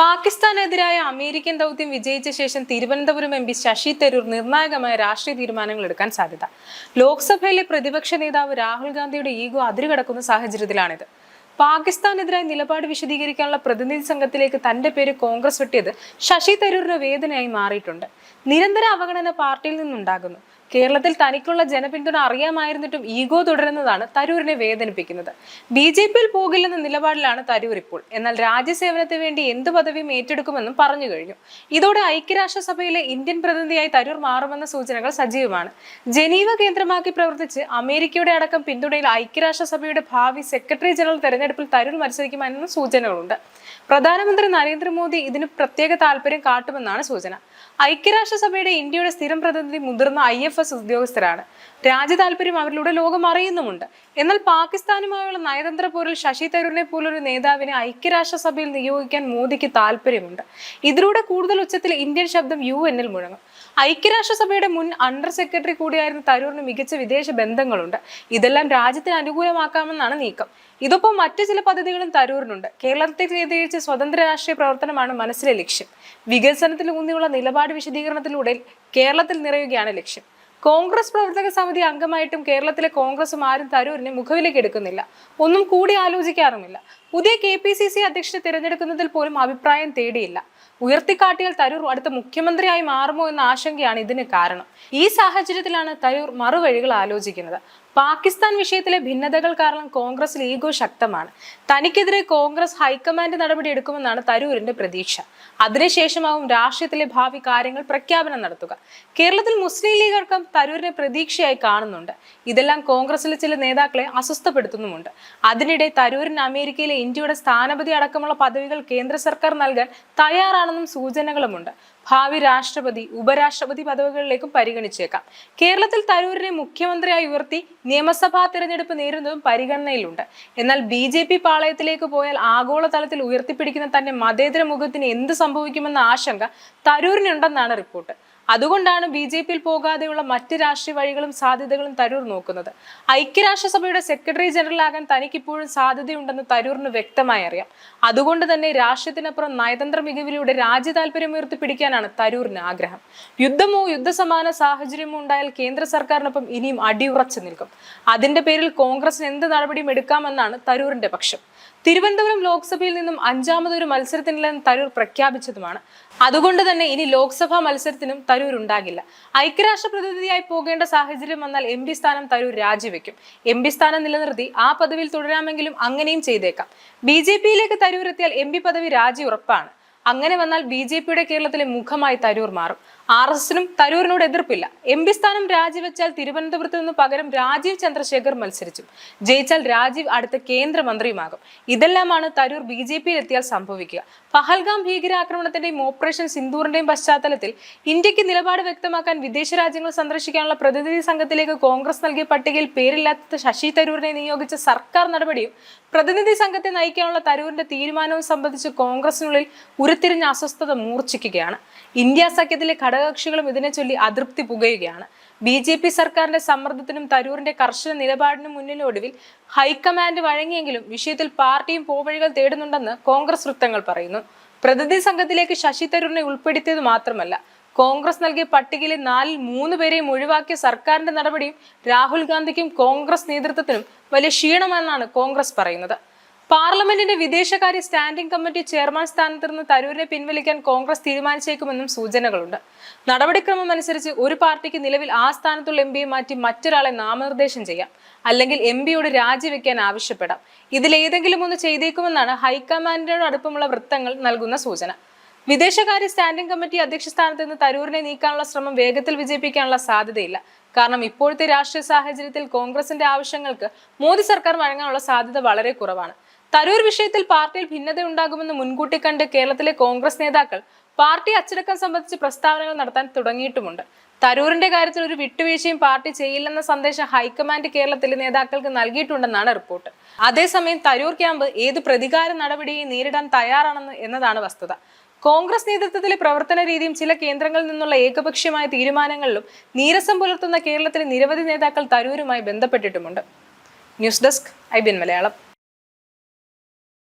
പാകിസ്ഥാനെതിരായ American ദൗത്യം വിജയിച്ച ശേഷം തിരുവനന്തപുരം എം പി ശശി തരൂർ നിർണായകമായ രാഷ്ട്രീയ തീരുമാനങ്ങൾ എടുക്കാൻ സാധ്യത. ലോക്സഭയിലെ പ്രതിപക്ഷ നേതാവ് രാഹുൽ ഗാന്ധിയുടെ ഈഗോ അതിരുകടക്കുന്ന സാഹചര്യത്തിലാണിത്. പാകിസ്ഥാനെതിരായി നിലപാട് വിശദീകരിക്കാനുള്ള പ്രതിനിധി സംഘത്തിലേക്ക് തന്റെ പേര് കോൺഗ്രസ് വെട്ടിയത് ശശി തരൂരിന് വേദനയായി മാറിയിട്ടുണ്ട്. നിരന്തര അവഗണന പാർട്ടിയിൽ നിന്നുണ്ടാകുന്നു. കേരളത്തിൽ തനിക്കുള്ള ജനപിന്തുണ അറിയാമായിരുന്നിട്ടും ഈഗോ തുടരുന്നതാണ് തരൂരിനെ വേദനിപ്പിക്കുന്നത്. ബി ജെ പിയിൽ പോകില്ലെന്ന നിലപാടിലാണ് തരൂർ ഇപ്പോൾ. എന്നാൽ രാജ്യസേവനത്തിന് വേണ്ടി എന്ത് പദവിയും ഏറ്റെടുക്കുമെന്നും പറഞ്ഞു കഴിഞ്ഞു. ഇതോടെ ഐക്യരാഷ്ട്രസഭയിലെ ഇന്ത്യൻ പ്രതിനിധിയായി തരൂർ മാറുമെന്ന സൂചനകൾ സജീവമാണ്. ജനീവ കേന്ദ്രമാക്കി പ്രവർത്തിച്ച് അമേരിക്കയുടെ അടക്കം പിന്തുണയിൽ ഐക്യരാഷ്ട്രസഭയുടെ ഭാവി സെക്രട്ടറി ജനറൽ തെരഞ്ഞെടുപ്പിൽ തരൂർ മത്സരിക്കുമെന്ന സൂചനകളുണ്ട്. പ്രധാനമന്ത്രി നരേന്ദ്രമോദി ഇതിന് പ്രത്യേക താല്പര്യം കാട്ടുമെന്നാണ് സൂചന. ഐക്യരാഷ്ട്രസഭയുടെ ഇന്ത്യയുടെ സ്ഥിരം പ്രതിനിധി മുതിർന്ന ഐ എഫ് എസ് ഉദ്യോഗസ്ഥരാണ്. രാജ്യ താല്പര്യം അവരിലൂടെ ലോകം അറിയുന്നുമുണ്ട്. എന്നാൽ പാകിസ്ഥാനുമായുള്ള നയതന്ത്ര പോരിൽ ശശി തരൂരിനെ പോലൊരു നേതാവിനെ ഐക്യരാഷ്ട്രസഭയിൽ നിയോഗിക്കാൻ മോദിക്ക് താല്പര്യമുണ്ട് ഇതിലൂടെ കൂടുതൽ ഉച്ചത്തിൽ ഇന്ത്യൻ ശബ്ദം യു എന്നിൽ മുഴങ്ങും. ഐക്യരാഷ്ട്രസഭയുടെ മുൻ അണ്ടർ സെക്രട്ടറി കൂടിയായിരുന്ന തരൂറിന് മികച്ച വിദേശ ബന്ധങ്ങളുണ്ട്. ഇതെല്ലാം രാജ്യത്തിന് അനുകൂലമാക്കാമെന്നാണ് നീക്കം. ഇതൊപ്പം മറ്റു ചില പദ്ധതികളും തരൂരിനുണ്ട്. കേരളത്തെ കേന്ദ്രീകരിച്ച് സ്വതന്ത്ര രാഷ്ട്രീയ പ്രവർത്തനമാണ് മനസ്സിലെ ലക്ഷ്യം. വികസനത്തിൽ ഊന്നിയുള്ള നിലപാട് വിശദീകരണത്തിലൂടെ കേരളത്തിൽ നിറയുകയാണ് ലക്ഷ്യം. കോൺഗ്രസ് പ്രവർത്തക സമിതി അംഗമായിട്ടും കേരളത്തിലെ കോൺഗ്രസും ആരും തരൂരിനെ മുഖവിലേക്ക് എടുക്കുന്നില്ല. ഒന്നും കൂടി ആലോചിക്കാറുമില്ല. പുതിയ കെ പി സി സി അധ്യക്ഷനെ തിരഞ്ഞെടുക്കുന്നതിൽ പോലും അഭിപ്രായം തേടിയില്ല. ഉയർത്തിക്കാട്ടിയാൽ തരൂർ അടുത്ത മുഖ്യമന്ത്രിയായി മാറുമോ എന്ന ആശങ്കയാണ് ഇതിന് കാരണം. ഈ സാഹചര്യത്തിലാണ് തരൂർ മറുവഴികൾ ആലോചിക്കുന്നത്. പാകിസ്ഥാൻ വിഷയത്തിലെ ഭിന്നതകൾ കാരണം കോൺഗ്രസിൽ ഈഗോ ശക്തമാണ്. തനിക്കെതിരെ കോൺഗ്രസ് ഹൈക്കമാൻഡ് നടപടി എടുക്കുമെന്നാണ് തരൂരിന്റെ പ്രതീക്ഷ. അതിനുശേഷമാവും രാഷ്ട്രീയത്തിലെ ഭാവി കാര്യങ്ങൾ പ്രഖ്യാപനം നടത്തുക. കേരളത്തിൽ മുസ്ലിം ലീഗ് അടക്കം തരൂരിനെ പ്രതീക്ഷയായി കാണുന്നുണ്ട്. ഇതെല്ലാം കോൺഗ്രസിലെ ചില നേതാക്കളെ അസ്വസ്ഥപ്പെടുത്തുന്നുമുണ്ട്. അതിനിടെ തരൂരിന് അമേരിക്കയിലെ ഇന്ത്യയുടെ സ്ഥാനപതി അടക്കമുള്ള പദവികൾ കേന്ദ്ര സർക്കാർ നൽകാൻ തയ്യാറാണെന്നും സൂചനകളുമുണ്ട്. ഭാവി രാഷ്ട്രപതി ഉപരാഷ്ട്രപതി പദവികളിലേക്കും പരിഗണിച്ചേക്കാം. കേരളത്തിൽ തരൂരിനെ മുഖ്യമന്ത്രിയായി ഉയർത്തി നിയമസഭാ തിരഞ്ഞെടുപ്പ് നേരിടുന്നതും പരിഗണനയിലുണ്ട്. എന്നാൽ ബി ജെ പി പാളയത്തിലേക്ക് പോയാൽ ആഗോളതലത്തിൽ ഉയർത്തിപ്പിടിക്കുന്ന തന്റെ മതേതര മുഖത്തിന് എന്ത് സംഭവിക്കുമെന്ന ആശങ്ക തരൂരിനുണ്ടെന്നാണ് റിപ്പോർട്ട്. അതുകൊണ്ടാണ് ബി ജെ പിയിൽ പോകാതെയുള്ള മറ്റ് രാഷ്ട്രീയ വഴികളും സാധ്യതകളും തരൂർ നോക്കുന്നത്. ഐക്യരാഷ്ട്രസഭയുടെ സെക്രട്ടറി ജനറൽ ആകാൻ തനിക്കിപ്പോഴും സാധ്യതയുണ്ടെന്ന് തരൂറിന് വ്യക്തമായി അറിയാം. അതുകൊണ്ട് തന്നെ രാഷ്ട്രീയത്തിനപ്പുറം നയതന്ത്ര മികവിലൂടെ രാജ്യ താല്പര്യം ഉയർത്തിപ്പിടിക്കാനാണ് തരൂറിന് ആഗ്രഹം. യുദ്ധമോ യുദ്ധസമാന സാഹചര്യമോ ഉണ്ടായാൽ കേന്ദ്ര സർക്കാരിനൊപ്പം ഇനിയും അടിയുറച്ചു നിൽക്കും. അതിന്റെ പേരിൽ കോൺഗ്രസിന് എന്ത് നടപടിയും എടുക്കാമെന്നാണ് തരൂറിന്റെ പക്ഷം. തിരുവനന്തപുരം ലോക്സഭയിൽ നിന്നും അഞ്ചാമതൊരു മത്സരത്തിനില്ലെന്ന് തരൂർ പ്രഖ്യാപിച്ചതുമാണ്. അതുകൊണ്ട് തന്നെ ഇനി ലോക്സഭാ മത്സരത്തിനും തരൂർ ഉണ്ടാകില്ല ഐക്യരാഷ്ട്ര പ്രതിനിധിയായി പോകേണ്ട സാഹചര്യം വന്നാൽ എം പി സ്ഥാനം തരൂർ രാജിവെക്കും. എം പി സ്ഥാനം നിലനിർത്തി ആ പദവിയിൽ തുടരാമെങ്കിലും അങ്ങനെയും ചെയ്തേക്കാം. ബി ജെ പിയിലേക്ക് തരൂർ എത്തിയാൽ എം പി പദവി രാജി ഉറപ്പാണ്. അങ്ങനെ വന്നാൽ ബി ജെ പിയുടെ കേരളത്തിലെ മുഖമായി തരൂർ മാറും. ആർ എസ് എസിനും തരൂരിനോട് എതിർപ്പില്ല. എം പി സ്ഥാനം രാജിവെച്ചാൽ തിരുവനന്തപുരത്ത് നിന്ന് പകരം രാജീവ് ചന്ദ്രശേഖർ മത്സരിച്ചു. ജയിച്ചാൽ രാജീവ് അടുത്ത കേന്ദ്രമന്ത്രിയുമാകും. ഇതെല്ലാമാണ് തരൂർ ബി ജെ പിയിൽ എത്തിയാൽ സംഭവിക്കുക. പഹൽഗാം ഭീകരാക്രമണത്തിന്റെയും ഓപ്പറേഷൻ സിന്ദൂറിന്റെയും പശ്ചാത്തലത്തിൽ ഇന്ത്യയ്ക്ക് നിലപാട് വ്യക്തമാക്കാൻ വിദേശ രാജ്യങ്ങൾ സന്ദർശിക്കാനുള്ള പ്രതിനിധി സംഘത്തിലേക്ക് കോൺഗ്രസ് നൽകിയ പട്ടികയിൽ പേരില്ലാത്ത ശശി തരൂരിനെ നിയോഗിച്ച സർക്കാർ നടപടിയും പ്രതിനിധി സംഘത്തെ നയിക്കാനുള്ള തരൂരിന്റെ തീരുമാനവും സംബന്ധിച്ച് കോൺഗ്രസിനുള്ളിൽ ഉരുത്തിരിഞ്ഞ അസ്വസ്ഥത മൂർച്ഛിക്കുകയാണ്. ഇന്ത്യ സഖ്യത്തിലെ ഘടകകക്ഷികളും ഇതിനെ ചൊല്ലി അതൃപ്തി പുകയുകയാണ്. ബി ജെ പി സർക്കാരിന്റെ സമ്മർദ്ദത്തിനും തരൂരിന്റെ കർശന നിലപാടിനും മുന്നിലൊടുവിൽ ഹൈക്കമാൻഡ് വഴങ്ങിയെങ്കിലും വിഷയത്തിൽ പാർട്ടിയും പോവഴികൾ തേടുന്നുണ്ടെന്ന് കോൺഗ്രസ് വൃത്തങ്ങൾ പറയുന്നു. പ്രതിനിധി സംഘത്തിലേക്ക് ശശി തരൂരിനെ ഉൾപ്പെടുത്തിയത് മാത്രമല്ല കോൺഗ്രസ് നൽകിയ പട്ടികയിലെ നാലിൽ മൂന്ന് പേരെയും ഒഴിവാക്കിയ സർക്കാരിന്റെ നടപടിയും രാഹുൽ ഗാന്ധിക്കും കോൺഗ്രസ് നേതൃത്വത്തിനും വലിയ ക്ഷീണമെന്നാണ് കോൺഗ്രസ് പറയുന്നത്. പാർലമെന്റിന്റെ വിദേശകാര്യ സ്റ്റാൻഡിംഗ് കമ്മിറ്റി ചെയർമാൻ സ്ഥാനത്ത് നിന്ന് തരൂരിനെ പിൻവലിക്കാൻ കോൺഗ്രസ് തീരുമാനിച്ചേക്കുമെന്നും സൂചനകളുണ്ട്. നടപടിക്രമം അനുസരിച്ച് ഒരു പാർട്ടിക്ക് നിലവിൽ ആ സ്ഥാനത്തുള്ള എം പിയെ മാറ്റി മറ്റൊരാളെ നാമനിർദ്ദേശം ചെയ്യാം. അല്ലെങ്കിൽ എം പിയോട് രാജിവെക്കാൻ ആവശ്യപ്പെടാം. ഇതിലേതെങ്കിലും ഒന്ന് ചെയ്തേക്കുമെന്നാണ് ഹൈക്കമാൻഡിനോട് അടുപ്പമുള്ള വൃത്തങ്ങൾ നൽകുന്ന സൂചന. വിദേശകാര്യ സ്റ്റാൻഡിംഗ് കമ്മിറ്റി അധ്യക്ഷ സ്ഥാനത്ത് നിന്ന് തരൂരിനെ നീക്കാനുള്ള ശ്രമം വേഗത്തിൽ വിജയിപ്പിക്കാനുള്ള സാധ്യതയില്ല. കാരണം ഇപ്പോഴത്തെ രാഷ്ട്രീയ സാഹചര്യത്തിൽ കോൺഗ്രസിന്റെ ആവശ്യങ്ങൾക്ക് മോദി സർക്കാർ വഴങ്ങാനുള്ള സാധ്യത വളരെ കുറവാണ്. തരൂർ വിഷയത്തിൽ പാർട്ടിയിൽ ഭിന്നത ഉണ്ടാകുമെന്ന് മുൻകൂട്ടി കണ്ട് കേരളത്തിലെ കോൺഗ്രസ് നേതാക്കൾ പാർട്ടി അച്ചടക്കം സംബന്ധിച്ച് പ്രസ്താവനകൾ നടത്താൻ തുടങ്ങിയിട്ടുമുണ്ട്. തരൂരിന്റെ കാര്യത്തിൽ ഒരു വിട്ടുവീഴ്ചയും പാർട്ടി ചെയ്യില്ലെന്ന സന്ദേശം ഹൈക്കമാൻഡ് കേരളത്തിലെ നേതാക്കൾക്ക് നൽകിയിട്ടുണ്ടെന്നാണ് റിപ്പോർട്ട്. അതേസമയം തരൂർ ക്യാമ്പ് ഏത് പ്രതികാര നടപടിയെയും നേരിടാൻ തയ്യാറാണെന്ന് എന്നതാണ് വസ്തുത. കോൺഗ്രസ് നേതൃത്വത്തിലെ പ്രവർത്തന രീതിയും ചില കേന്ദ്രങ്ങളിൽ നിന്നുള്ള ഏകപക്ഷീയമായ തീരുമാനങ്ങളിലും നീരസം പുലർത്തുന്ന കേരളത്തിലെ നിരവധി നേതാക്കൾ തരൂരുമായി ബന്ധപ്പെട്ടിട്ടുമുണ്ട്. News desk I been Malayalam.